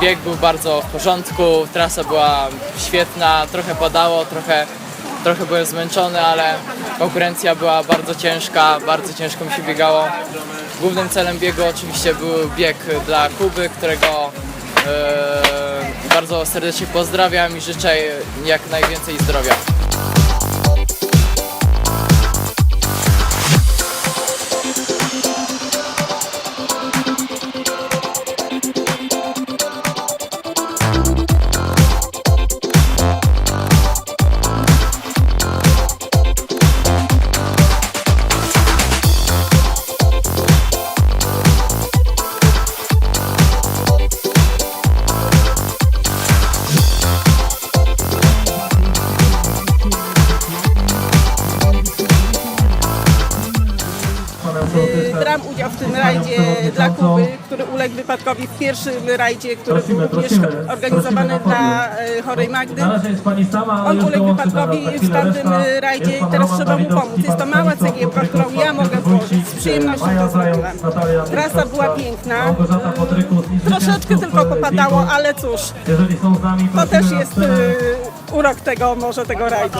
bieg był bardzo w porządku, trasa była świetna, trochę padało, trochę, trochę byłem zmęczony, ale konkurencja była bardzo ciężka, bardzo ciężko mi się biegało. Głównym celem biegu oczywiście był bieg dla Kuby, którego e, bardzo serdecznie pozdrawiam i życzę jak najwięcej zdrowia. Brałam udział w tym rajdzie dla Kuby, który uległ wypadkowi w pierwszym rajdzie, który był również organizowany dla e, chorej Magdy. On uległ wypadkowi w tamtym rajdzie i teraz trzeba mu pomóc. Jest to mała cegiełka, którą ja mogę włożyć. Z przyjemnością to zrobiłam. Trasa była piękna. Troszeczkę tylko e, popadało, ale cóż, Jeżeli są z nami, to też jest e, urok tego, może tego rajdu.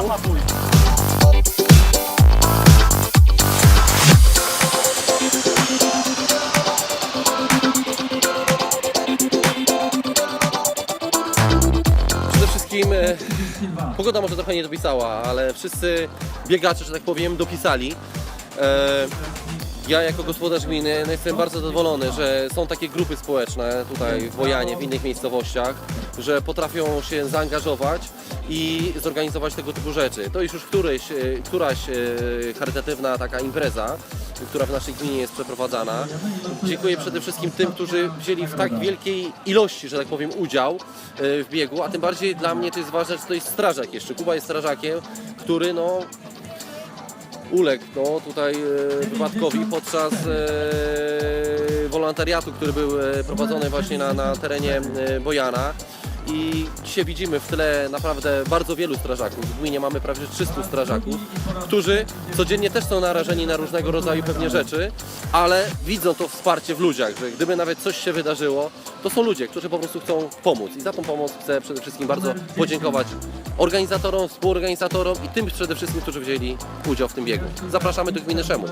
Wszystkim e, pogoda może trochę nie dopisała, ale wszyscy biegacze, że tak powiem, dopisali. E, ja jako gospodarz gminy no, jestem bardzo zadowolony, że są takie grupy społeczne tutaj w Bojanie, w innych miejscowościach, że potrafią się zaangażować i zorganizować tego typu rzeczy. To jest już któryś, e, któraś e, charytatywna taka impreza, która w naszej gminie jest przeprowadzana. Dziękuję przede wszystkim tym, którzy wzięli w tak wielkiej ilości, że tak powiem, udział e, w biegu, a tym bardziej dla mnie to jest ważne, że to jest strażak jeszcze. Kuba jest strażakiem, który no uległ no, tutaj e, wypadkowi podczas e, wolontariatu, który był e, prowadzony właśnie na, na terenie Bojana. I dzisiaj widzimy w tle naprawdę bardzo wielu strażaków. W gminie mamy prawie 300 strażaków, którzy codziennie też są narażeni na różnego rodzaju pewnie rzeczy, ale widzą to wsparcie w ludziach, że gdyby nawet coś się wydarzyło, to są ludzie, którzy po prostu chcą pomóc. I za tą pomoc chcę przede wszystkim bardzo podziękować organizatorom, współorganizatorom i tym przede wszystkim, którzy wzięli udział w tym biegu. Zapraszamy do gminy Szemów.